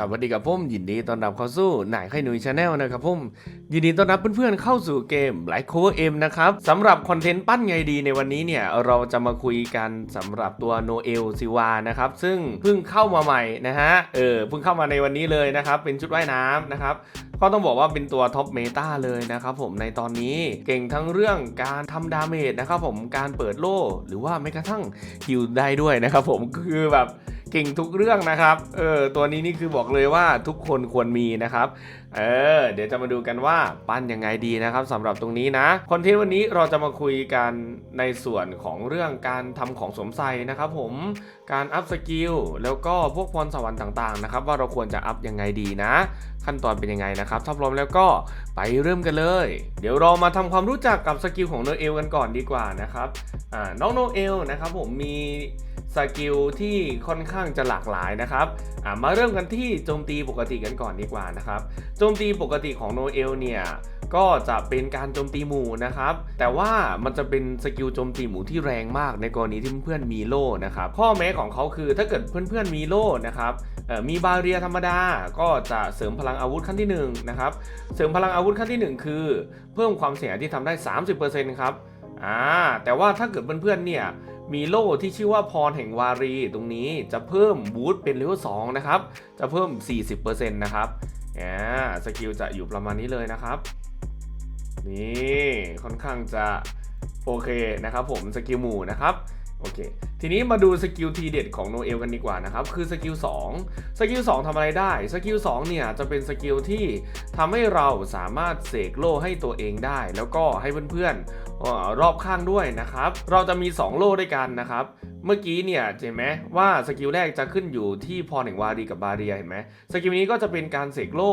ครับสวัสดีกับผมยินดีต้อนรับเข้าสู่หนายไข่หนุ่ยชาแนลนะครับผมยินดีต้อนรับเพื่อนๆเข้าสู่เกมไลค์โคเวอร์เอ็มนะครับสำหรับคอนเทนต์ปั้นไงดีในวันนี้เนี่ยเราจะมาคุยกันสำหรับตัวโนเอลซิวานะครับซึ่งเพิ่งเข้ามาใหม่นะฮะเออเพิ่งเข้ามาในวันนี้เลยนะครับเป็นชุดว่ายน้ำนะครับก็ต้องบอกว่าเป็นตัวท็อปเมตาเลยนะครับผมในตอนนี้เก่งทั้งเรื่องการทำดาเมจนะครับผมการเปิดโล่หรือว่าแม้กระทั่งฮิลได้ด้วยนะครับผมคือแบบ เก่งทุกเรื่องนะครับ เออ ตัวนี้นี่คือบอกเลยว่าทุกคนควรมีนะครับ เออ เดี๋ยวจะมาดูกันว่าปั้นยังไงดีนะครับสำหรับตรงนี้นะ คอนเทนต์วันนี้เราจะมาคุยกันในส่วนของเรื่องการทำของสวมใส่นะครับผม การอัพสกิลแล้วก็พวกพรสวรรค์ต่างๆนะครับว่าเราควรจะอัพยังไงดีนะ ขั้นตอนเป็นยังไงนะครับถ้าพร้อมแล้วก็ไปเริ่มกันเลย เดี๋ยวเรามาทำความรู้จักกับสกิลของโนเอลกันก่อนดีกว่านะครับน้องโนเอลนะครับผมมีสกิลที่ค่อนข้างจะหลากหลายนะครับมาเริ่มกันที่โจมตีปกติกันก่อนดีกว่านะครับโจมตีปกติของโนเอลเนี่ยก็จะเป็นการโจมตีหมู่นะครับ แต่ว่ามันจะเป็นสกิลโจมตีหมู่ที่แรงมากในกรณีที่เพื่อนมีโล่นะครับ ข้อแม้ของเขาคือ ถ้าเกิดเพื่อนๆมีโล่นะครับมีบาเรียธรรมดา ก็จะเสริมพลังอาวุธขั้นที่1นงนะครับเสริมพลังอาวุธขั้นที่ 1 คือ เพิ่มความเสียที่ทำได้ 30%ครับอ่าแต่ว่าถ้าเกิดเพื่อนๆเนี่ยมีโล่ที่ชื่อว่าพรแห่งวารีตรงนี้จะเพิ่มบูสต์เป็นเลเวล2นะครับจะเพิ่ม 40%นะครับอ่าสกิลจะอยู่ประมาณนี้เลยนะครับนี่ค่อนข้างจะโอเคนะครับผมสกิลหมู่นะครับ โอเค ทีนี้มาดูสกิลทีเด็ดของโนเอลกันดีกว่านะครับ คือสกิล2สกิล2ทำอะไรได้ สกิล2เนี่ยจะเป็นสกิลที่ทำให้เราสามารถเสกโล่ให้ตัวเองได้ แล้วก็ให้เพื่อนๆเอ่อรอบข้างด้วยนะครับ เราจะมี 2 โล่ด้วยกันนะครับ เมื่อกี้เนี่ยเห็นไหมว่าสกิลแรกจะขึ้นอยู่ที่พรแห่งวารีกับบาเรียเห็นไหมสกิลนี้ก็จะเป็นการเสกโล่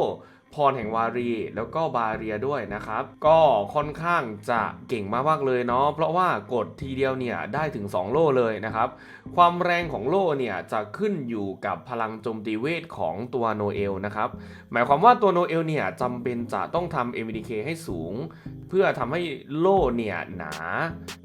พรแห่งวารี แล้วก็บาเรียด้วยนะครับ ก็ค่อนข้างจะเก่งมากๆเลยเนาะเพราะว่ากดทีเดียวเนี่ยได้ถึง 2 โล่เลยนะครับ ความแรงของโล่เนี่ยจะขึ้นอยู่กับพลังโจมตีเวทของตัวโนเอลนะครับ หมายความว่าตัวโนเอลเนี่ยจำเป็นจะต้องทำ MDK ให้สูง เพื่อทำให้โล่เนี่ยหนา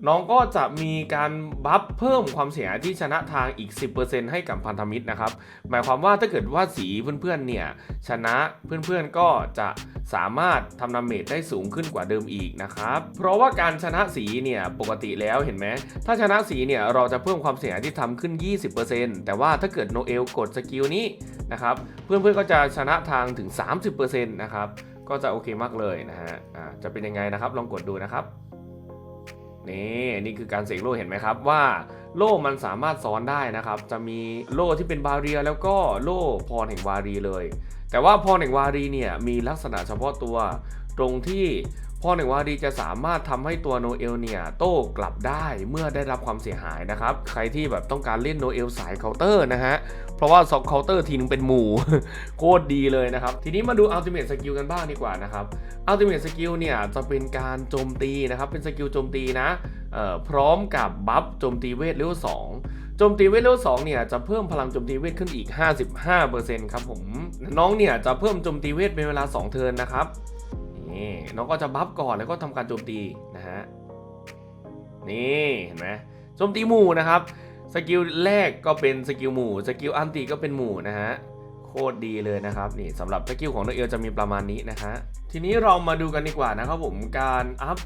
น้องก็จะมีการบัฟเพิ่มความเสียหายที่ชนะทางอีก 10%ให้กับพันธมิตรนะครับ หมายความว่าถ้าเกิดว่าสีเพื่อนๆเนี่ยชนะเพื่อนๆก็จะสามารถทำดาเมจได้สูงขึ้นกว่าเดิมอีกนะครับ เพราะว่าการชนะสีเนี่ยปกติแล้วเห็นไหม ถ้าชนะสีเนี่ยเราจะเพิ่มความเสียหายที่ทำขึ้น 20%แต่ว่าถ้าเกิดโนเอลกดสกิลนี้นะครับ เพื่อนๆก็จะชนะทางถึง 30%นะครับก็จะโอเคมากเลยนะฮะอ่าจะเป็นยังไงนะครับ ลองกดดูนะครับ นี่นี่คือการเสกโล่เห็นไหมครับว่าโล่มันสามารถซ้อนได้นะครับ จะมีโล่ที่เป็นบาเรียแล้วก็โล่พรแห่งวารีเลย แต่ว่าพรแห่งวารีเนี่ยมีลักษณะเฉพาะตัว ตรงที่พรแห่งวารีจะสามารถทำให้ตัวโนเอลเนี่ยโต้กลับได้เมื่อได้รับความเสียหายนะครับ ใครที่แบบต้องการเล่นโนเอลสายเคาน์เตอร์นะฮะ ราะว่าซอกเคาน์เตอร์ทีนึงเป็นหมู่ โคตรดีเลยนะครับ ทีนี้มาดูอัลติเม e สกิลกันบ้างดีกว่านะครับอัลติเม e สกิลเนี่ยจะเป็นการโจมตีนะครับ เป็นสกิลโจมตีนะพร้อมกับบัฟโจมตีเวทเลเวล2โจมตีเวทเลเวล2เนี่ยจะเพิ่มพลังโจมตีเวทขึ้นอีก 55%ครับผมน้องเนี่ยจะเพิ่มโจมตีเวทเป็นเวลา 2 เทิร์นนะครับนี่น้องก็จะบัฟก่อนแล้วก็ทำการโจมตีนะฮะนี่เห็นไหมโจมตีหมู่นะครับ สกิลแรกก็เป็นสกิลหมู่ สกิลอันติก็เป็นหมู่นะฮะ โคตรดีเลยนะครับ นี่สำหรับสกิลของโนเอลจะมีประมาณนี้นะฮะ ทีนี้เรามาดูกันดีกว่านะครับผมการอัพ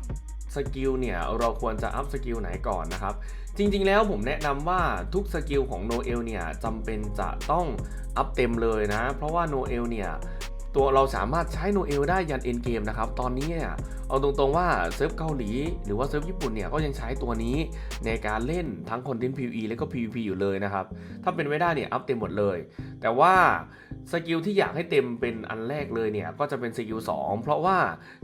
สกิลเนี่ยเราควรจะอัพสกิลไหนก่อนนะครับ จริงๆแล้วผมแนะนำว่าทุกสกิลของโนเอลเนี่ยจำเป็นจะต้องอัพเต็มเลยนะ เพราะว่าโนเอลเนี่ย ตัวเราสามารถใช้โนเอลได้ยันเอ็นเกมนะครับ ตอนนี้เนี่ยเอาตรงๆว่าเซิร์ฟเกาหลี หรือว่าเซิร์ฟญี่ปุ่นเนี่ยก็ยังใช้ตัวนี้ในการเล่นทั้งคอนเทนต์ PVE และก็ PVP อยู่เลยนะครับ ถ้าเป็นไม่ได้เนี่ยอัพเต็มหมดเลย แต่ว่าสกิลที่อยากให้เต็มเป็นอันแรกเลยเนี่ยก็จะเป็นสกิล2เพราะว่า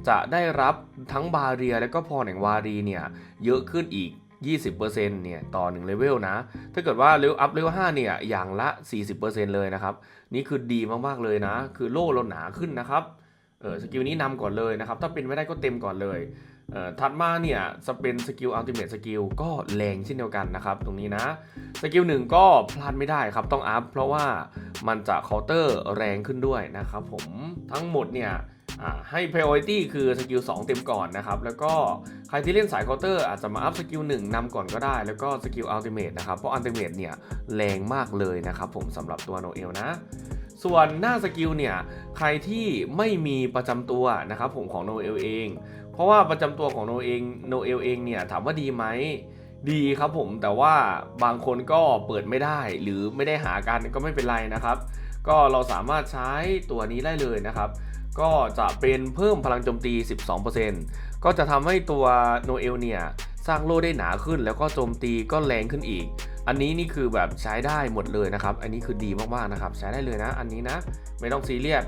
จะได้รับทั้งบาเรียและก็พรแห่งวารีเนี่ยเยอะขึ้นอีก 20%เนี่ยต่อ1เลเวลนะ ถ้าเกิดว่าเลเวลอัพเลเวล5เนี่ยอย่างละ 40%เลยนะครับ นี่คือดีมากๆเลยนะ คือโล่เราหนาขึ้นนะครับเออสกิลนี้นำก่อนเลยนะครับ ถ้าเป็นไม่ได้ก็เต็มก่อนเลยเอ่อถัดมาเนี่ยจะเป็นสกิลอัลติเม e สกิลก็แรงเช่นเดียวกันนะครับ ตรงนี้นะสกิลหนึ่งก็พลาดไม่ได้ครับต้องอัพเพราะว่ามันจะเคาน์เตอร์แรงขึ้นด้วยนะครับผมทั้งหมดเนี่ย ให้ priority คือสกิล2เต็มก่อนนะครับ แล้วก็ใครที่เล่นสายเคาน์เตอร์อาจจะมาอัพสกิล1นำก่อนก็ได้ แล้วก็สกิลอัลติเม e นะครับ เพราะอัลติเม e เนี่ยแรงมากเลยนะครับผมสำหรับตัวโนเอลนะส่วนหน้าสกิลเนี่ยใครที่ไม่มีประจำตัวนะครับผมของโนเอลเอง เพราะว่าประจำตัวของโนเองโนเอลเองเนี่ยถามว่าดีไหมดีครับผมแต่ว่าบางคนก็เปิดไม่ได้หรือไม่ได้หากันก็ไม่เป็นไรนะครับ ก็เราสามารถใช้ตัวนี้ได้เลยนะครับ ก็จะเป็นเพิ่มพลังโจมตี 12%ก็จะทำให้ตัวโนเอลเนี่ยสร้างโล่ได้หนาขึ้น แล้วก็โจมตีก็แรงขึ้นอีก อันนี้นี่คือแบบใช้ได้หมดเลยนะครับ อันนี้คือดีมากๆนะครับ ใช้ได้เลยนะ อันนี้นะ ไม่ต้องซีเรียส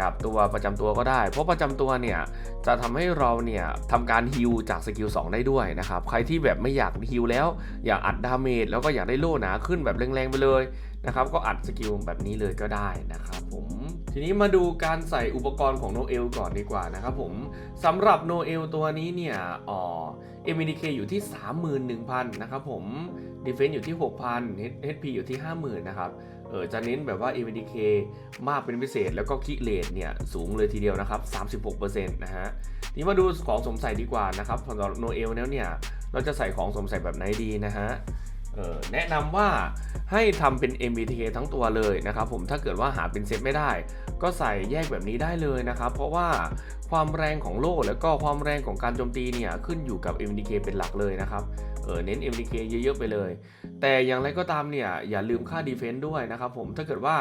กับตัวประจำตัวก็ได้ เพราะประจำตัวเนี่ยจะทำให้เราเนี่ยทำการฮิลจากสกิล2ได้ด้วยนะครับ ใครที่แบบไม่อยากฮิลแล้วอยากอัดดาเมจแล้วก็อยากได้โล่หนาขึ้นแบบแรงๆไปเลยนะครับ ก็อัดสกิลแบบนี้เลยก็ได้นะครับผม ทีนี้มาดูการใส่อุปกรณ์ของโนเอลก่อนดีกว่านะครับผมสำหรับโนเอลตัวนี้เนี่ยอ๋อ MDK อยู่ที่ 31,000 นะครับผม Defense อยู่ที่ 6,000 HP อยู่ที่ 50,000 นะครับเออจะเน้นแบบว่า MDK มากเป็นพิเศษแล้วก็คิเลทเนี่ยสูงเลยทีเดียวนะครับ 36%นะฮะทีนี้มาดูของสมใส่ดีกว่านะครับสำหรับโนเอลแล้วเนี่ยเราจะใส่ของสมใส่แบบไหนดีนะฮะ แนะนำว่าให้ทำเป็น MBTK ทั้งตัวเลยนะครับผมถ้าเกิดว่าหาเป็นเซตไม่ได้ ก็ใส่แยกแบบนี้ได้เลยนะครับ เพราะว่าความแรงของโล่แล้วก็ความแรงของการโจมตีเนี่ยขึ้นอยู่กับ MDK เป็นหลักเลยนะครับเออเน้น MDK เยอะๆไปเลย แต่อย่างไรก็ตามเนี่ยอย่าลืมค่า Defense ด้วยนะครับผมถ้าเกิดว่า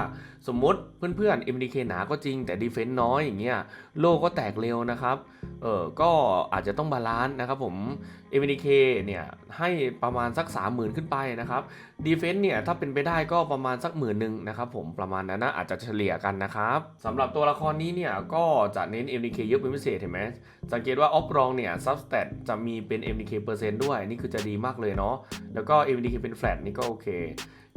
สมมติเพื่อนๆ MDK หนาก็จริงแต่ Defense น้อยอย่างเงี้ยโล่ก็แตกเร็วนะครับ เออก็อาจจะต้องบาลานซ์นะครับผม MDK เนี่ยให้ประมาณสัก 30,000 ขึ้นไปนะครับ Defense เนี่ยถ้าเป็นไปได้ก็ประมาณสักหมื่นหนึ่งนะครับผมประมาณนั้นนะอาจจะเฉลี่ยกันนะครับสำหรับตัวละครนี้เนี่ยก็จะเน้น MDK เยอะเป็นพิเศษเห็นไหมสังเกตว่าออฟรองเนี่ย Substat จะมีเป็น MDK เปอร์เซ็นต์ด้วยนี่คือจะดีมากเลยเนาะแล้วก็ MDK เป็น flat นี่ก็โอเค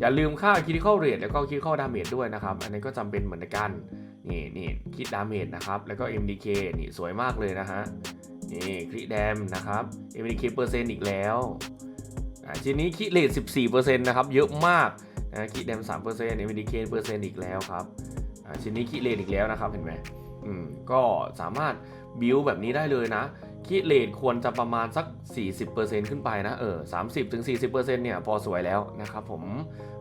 อย่าลืมค่า critical rate แล้วก็ critical damage ด้วยนะครับ อันนี้ก็จำเป็นเหมือนกัน นี่นี่คิด damage นะครับ แล้วก็ MDK นี่สวยมากเลยนะฮะ นี่คริแดมนะครับ MDK เปอร์เซ็นต์อีกแล้วทีนี้คิดเลท14%นะครับ เยอะมากนะคิดแดม3% MDK เปอร์เซ็นต์อีกแล้วครับทีนี้คิดเลทอีกแล้วนะครับ เห็นไหมอืมก็สามารถบิวแบบนี้ได้เลยนะ คิดเลทควรจะประมาณสัก 40%ขึ้นไปนะ เออ 30-40%เนี่ย พอสวยแล้วนะครับผม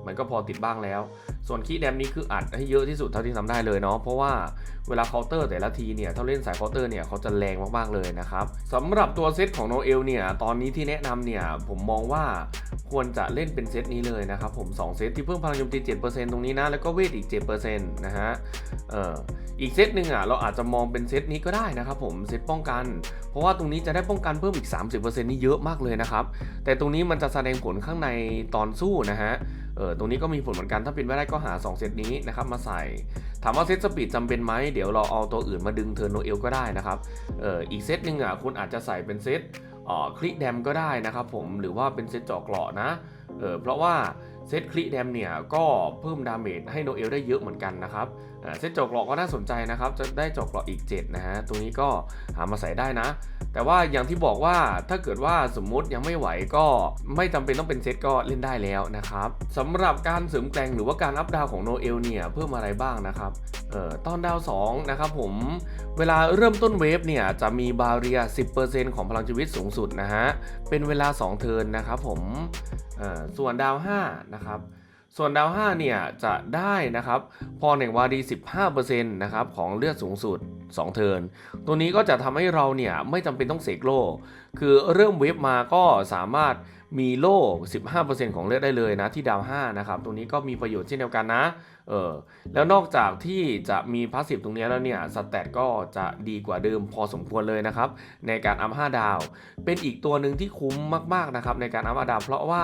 มันก็พอติดบ้างแล้ว ส่วนคีย์แดมนี้คืออัดให้เยอะที่สุดเท่าที่ทำได้เลยเนาะเพราะว่าเวลาเคาน์เตอร์แต่ละทีเนี่ยถ้าเล่นสายเคาน์เตอร์เนี่ยเขาจะแรงมากๆเลยนะครับสำหรับตัวเซตของโนเอลเนี่ยตอนนี้ที่แนะนำเนี่ยผมมองว่าควรจะเล่นเป็นเซตนี้เลยนะครับผม 2 เซตที่เพิ่มพลังโจมตี 7%ตรงนี้นะ แล้วก็เวทอีก 7%นะฮะเอ่ออีกเซตหนึ่งอะเราอาจจะมองเป็นเซตนี้ก็ได้นะครับผมเซตป้องกัน เพราะว่าตรงนี้จะได้ป้องกันเพิ่มอีก 30%นี่เยอะมากเลยนะครับ แต่ตรงนี้มันจะแสดงผลข้างในตอนสู้นะฮะ เออตรงนี้ก็มีผลเหมือนกันถ้าเป็นไม่ได้ก็หา 2 เซตนี้นะครับมาใส่ ถามว่าเซตสปีดจำเป็นไหมเดี๋ยวเราเอาตัวอื่นมาดึงเทอร์โนเอลก็ได้นะครับเอออีกเซตหนึ่งอะคุณอาจจะใส่เป็นเซตอ๋อคลิกแดมก็ได้นะครับผมหรือว่าเป็นเซตเจาะเกราะนะเออเพราะว่า เซตคลิแดมเนี่ยก็เพิ่มดาเมจให้โนเอลได้เยอะเหมือนกันนะครับเซตจาะเกราะก็น่าสนใจนะครับ จะได้จาะเกราะอีก 7 นะฮะตรงนี้ก็หามาใส่ได้นะ แต่ว่าอย่างที่บอกว่าถ้าเกิดว่าสมมุติยังไม่ไหวก็ไม่จำเป็นต้องเป็นเซตก็เล่นได้แล้วนะครับสำหรับการเสริมแกร่งหรือว่าการอัพดาวของโนเอลเนี่ยเพิ่มอะไรบ้างนะครับเอ่อตอนดาว2นะครับผมเวลาเริ่มต้นเวฟเนี่ยจะมีบาเรีย 10%ของพลังชีวิตสูงสุดนะฮะเป็นเวลา 2 เทิร์นนะครับผมส่วนดาว5นะครับส่วนดาว5เนี่ยจะได้นะครับพอแห่งวารี 15%นะครับของเลือดสูงสุด 2 เทิร์นตัวนี้ก็จะทำให้เราเนี่ยไม่จำเป็นต้องเสกโล คือเริ่มเวฟมาก็สามารถ มีโล่ 15%ของเลือดได้เลยนะที่ดาว5นะครับ ตรงนี้ก็มีประโยชน์เช่นเดียวกันนะ เออ แล้วนอกจากที่จะมีพาสซีฟตรงนี้แล้วเนี่ย สแตทก็จะดีกว่าเดิมพอสมควรเลยนะครับ ในการอัพ5ดาว เป็นอีกตัวหนึ่งที่คุ้มมาก ๆ นะครับ ในการอัพ5ดาว เพราะว่า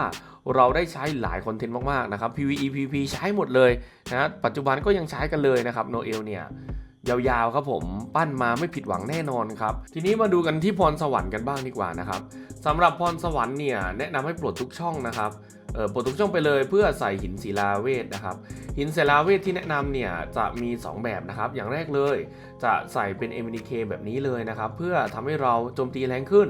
เราได้ใช้หลายคอนเทนต์มาก ๆ นะครับ PVE PVP ใช้หมดเลยนะ ปัจจุบันก็ยังใช้กันเลยนะครับโนเอลเนี่ย ยาวๆครับผมปั้นมาไม่ผิดหวังแน่นอนครับ ทีนี้มาดูกันที่พรสวรรค์กันบ้างดีกว่านะครับสำหรับพรสวรรค์เนี่ยแนะนำให้ปลดทุกช่องนะครับเออปลดทุกช่องไปเลยเพื่อใส่หินศิลาเวทนะครับ หินศิลาเวทที่แนะนำเนี่ยจะมี 2 แบบนะครับ อย่างแรกเลยจะใส่เป็น MDK แบบนี้เลยนะครับ เพื่อทำให้เราโจมตีแรงขึ้น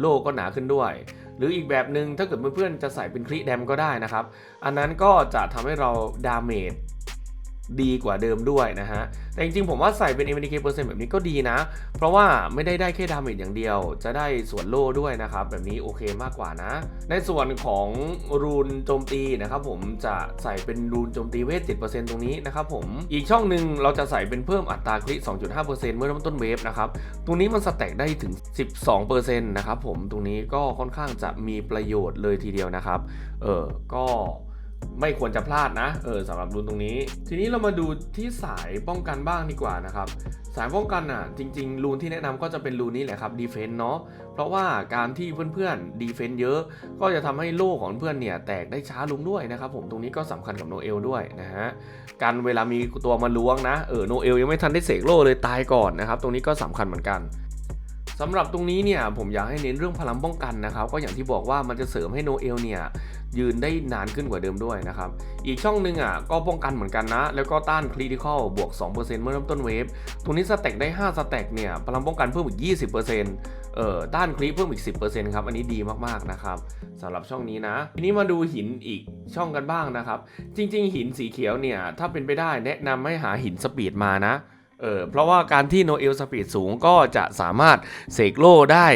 โลก็หนาขึ้นด้วย หรืออีกแบบหนึ่งถ้าเกิดเพื่อนๆจะใส่เป็นคลิแดมก็ได้นะครับ อันนั้นก็จะทำให้เราดาเมจ ดีกว่าเดิมด้วยนะฮะ แต่จริงๆ ผมว่าใส่เป็น MDK เปอร์เซ็นต์แบบนี้ก็ดีนะ เพราะว่าไม่ได้ได้แค่ดาเมจอย่างเดียว จะได้ส่วนโล่ด้วยนะครับ แบบนี้โอเคมากกว่านะ ในส่วนของรูนโจมตีนะครับผมจะใส่เป็นรูนโจมตีเวท 7%ตรงนี้นะครับผม อีกช่องหนึ่งเราจะใส่เป็นเพิ่มอัตราคลิก 2.5%เมื่อเริ่มต้นเวฟนะครับ ตรงนี้มันสแต็กได้ถึง 12%นะครับผม ตรงนี้ก็ค่อนข้างจะมีประโยชน์เลยทีเดียวนะครับ เออก็ ไม่ควรจะพลาดนะเออสำหรับรูนตรงนี้ ทีนี้เรามาดูที่สายป้องกันบ้างดีกว่านะครับสายป้องกันอะจริงๆรูนที่แนะนำก็จะเป็นรูนนี้แหละครับดีเฟนต์เนาะเพราะว่าการที่เพื่อนๆดีเฟนต์เยอะ ก็จะทำให้โล่ของเพื่อนเนี่ยแตกได้ช้าลงด้วยนะครับผมตรงนี้ก็สำคัญกับโนเอลด้วยนะฮะการเวลามีตัวมาล้วงนะเออโนเอลยังไม่ทันได้เสกโล่เลยตายก่อนนะครับตรงนี้ก็สำคัญเหมือนกัน สำหรับตรงนี้เนี่ยผมอยากให้เน้นเรื่องพลังป้องกันนะครับ ก็อย่างที่บอกว่ามันจะเสริมให้โนเอลเนี่ยยืนได้นานขึ้นกว่าเดิมด้วยนะครับ อีกช่องหนึ่งอะก็ป้องกันเหมือนกันนะ แล้วก็ต้านคริติคอลบวก 2%เมื่อเริ่มต้นเวฟตรงนี้สแต็กได้ 5 สแต็กเนี่ยพลังป้องกันเพิ่มอีก 20%เอ่อต้านคลิปเพิ่มอีก 10%ครับอันนี้ดีมากๆนะครับสำหรับช่องนี้นะทีนี้มาดูหินอีกช่องกันบ้างนะครับ จริง ๆ หินสีเขียวเนี่ยถ้าเป็นไปได้แนะนำให้หาหินสปีดมานะ เออเพราะว่าการที่โนเอลสปีดสูงก็จะสามารถเสกโล่ได้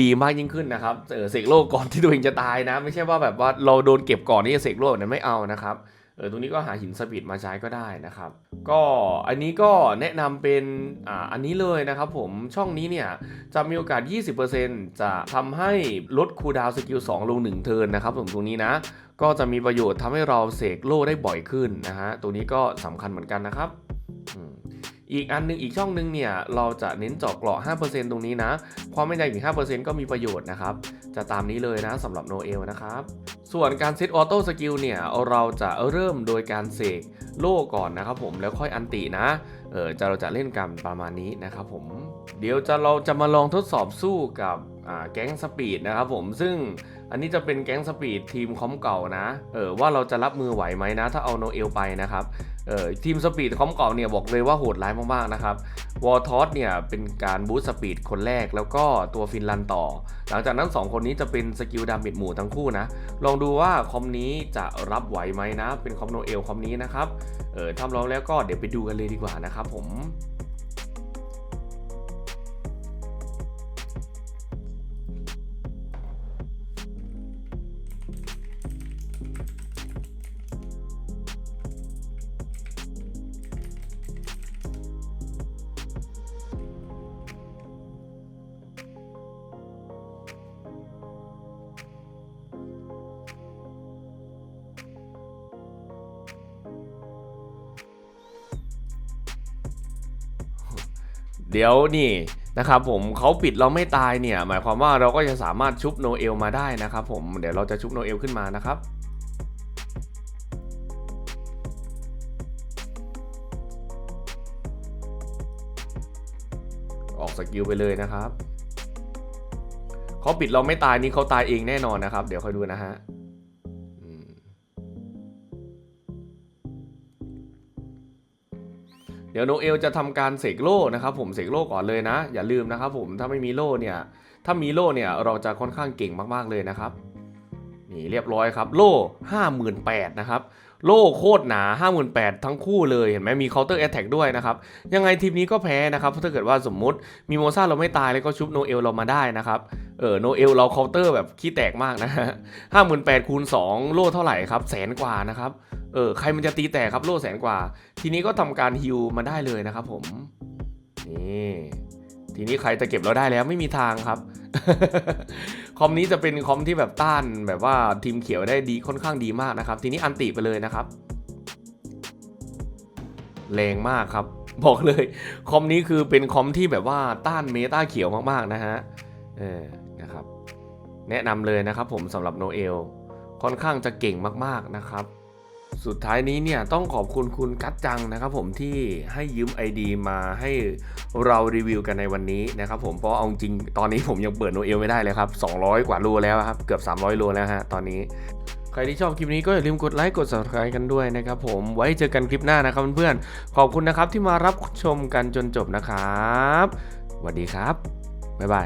ดีมากยิ่งขึ้นนะครับเออเสกโล่ก่อนที่ตัวเองจะตายนะ ไม่ใช่ว่าแบบว่าเราโดนเก็บก่อนที่จะเสกโล่นั้นไม่เอานะครับเออตรงนี้ก็หาหินสปีดมาใช้ก็ได้นะครับ ก็อันนี้ก็แนะนำเป็นอ่าอันนี้เลยนะครับผมช่องนี้เนี่ยจะมีโอกาส 20%จะทำให้ลดคูลดาวน์สกิล2ลง1เทิร์นนะครับผมตรงนี้นะ ก็จะมีประโยชน์ทำให้เราเสกโล่ได้บ่อยขึ้นนะฮะตรงนี้ก็สำคัญเหมือนกันนะครับ อีกอันหนึงอีกช่องหนึงเนี่ยเราจะเน้นเจาะเกราะ 5%ตรงนี้นะ ความไม่นใจถึง5%ก็มีประโยชน์นะครับ จะตามนี้เลยนะสำหรับโนเอลนะครับ ส่วนการเซตออโต้สกิลเนี่ยเราจะเริ่มโดยการเสกโล่ก่อนนะครับผมแล้วค่อยอันตินะ เออจะเราจะเล่นกันประมาณนี้นะครับผม เดี๋ยวจะเราจะมาลองทดสอบสู้กับแก๊งสปีดนะครับผมซึ่ง อันนี้จะเป็นแก๊งสปีดทีมคอมเก่านะเออว่าเราจะรับมือไหวไหมนะ ถ้าเอาโนเอลไปนะครับเออทีมสปีดคอมเก่าเนี่ยบอกเลยว่าโหดร้ายมากๆนะครับวอลทอสเนี่ยเป็นการบูสต์สปีดคนแรกแล้วก็ตัวฟินลันต่อ หลังจากนั้น 2 คนนี้จะเป็นสกิลดาเมจหมู่ทั้งคู่นะ ลองดูว่าคอมนี้จะรับไหวไหมนะ เป็นคอมโนเอลคอมนี้นะครับเออทำลองแล้วก็เดี๋ยวไปดูกันเลยดีกว่านะครับผม เดี๋ยวนี่นะครับผมเขาปิดเราไม่ตายเนี่ย หมายความว่าเราก็จะสามารถชุบโนเอลมาได้นะครับผมเดี๋ยวเราจะชุบโนเอลขึ้นมานะครับออกสกิลไปเลยนะครับเขาปิดเราไม่ตายนี่เขาตายเองแน่นอนนะครับ เดี๋ยวคอยดูนะฮะ เดี๋ยวโนเอลจะทำการเสกโล่นะครับผมเสกโล่ก่อนเลยนะ อย่าลืมนะครับผมถ้าไม่มีโล่เนี่ยถ้ามีโล่เนี่ยเราจะค่อนข้างเก่งมากๆเลยนะครับนี่เรียบร้อยครับโล่58,000นะครับ โล่โคตรหนา 58,000 ทั้งคู่เลย เห็นไหมมีเคาน์เตอร์แอตแทกด้วยนะครับ ยังไงทีมนี้ก็แพ้นะครับเพราะถ้าเกิดว่าสมมุติมีโมซ่าเราไม่ตายแล้วก็ชุบโนเอลเรามาได้นะครับ เออโนเอลเราเคาน์เตอร์แบบขี้แตกมากนะฮะ58,000คูณ2 โล่เท่าไหร่ครับ แสนกว่านะครับ เออใครมันจะตีแตกครับโล่แสนกว่า ทีนี้ก็ทำการฮิวมาได้เลยนะครับผม นี่ ทีนี้ใครจะเก็บเราได้แล้วไม่มีทางครับ คอมนี้จะเป็นคอมที่แบบต้านแบบว่าทีมเขียวได้ดีค่อนข้างดีมากนะครับ ทีนี้อันติไปเลยนะครับแรงมากครับบอกเลย คอมนี้คือเป็นคอมที่แบบว่าต้านเมตาเขียวมากๆนะฮะเออนะครับ แนะนำเลยนะครับผมสำหรับโนเอลค่อนข้างจะเก่งมากๆนะครับ สุดท้ายนี้เนี่ยต้องขอบคุณคุณกัจจังนะครับผมที่ให้ยืม ID มาให้เรารีวิวกันในวันนี้นะครับผมเพราะเอาจริงตอนนี้ผมยังเปิดโนเอลไม่ได้เลยครับ 200 กว่าโลแล้วครับ เกือบ 300โลแล้วฮะตอนนี้ ใครที่ชอบคลิปนี้ก็อย่าลืมกดไลค์กด subscribe กันด้วยนะครับผมไว้เจอกันคลิปหน้านะครับเพื่อนๆขอบคุณนะครับที่มารับชมกันจนจบนะครับสวัสดีครับบ๊ายบาย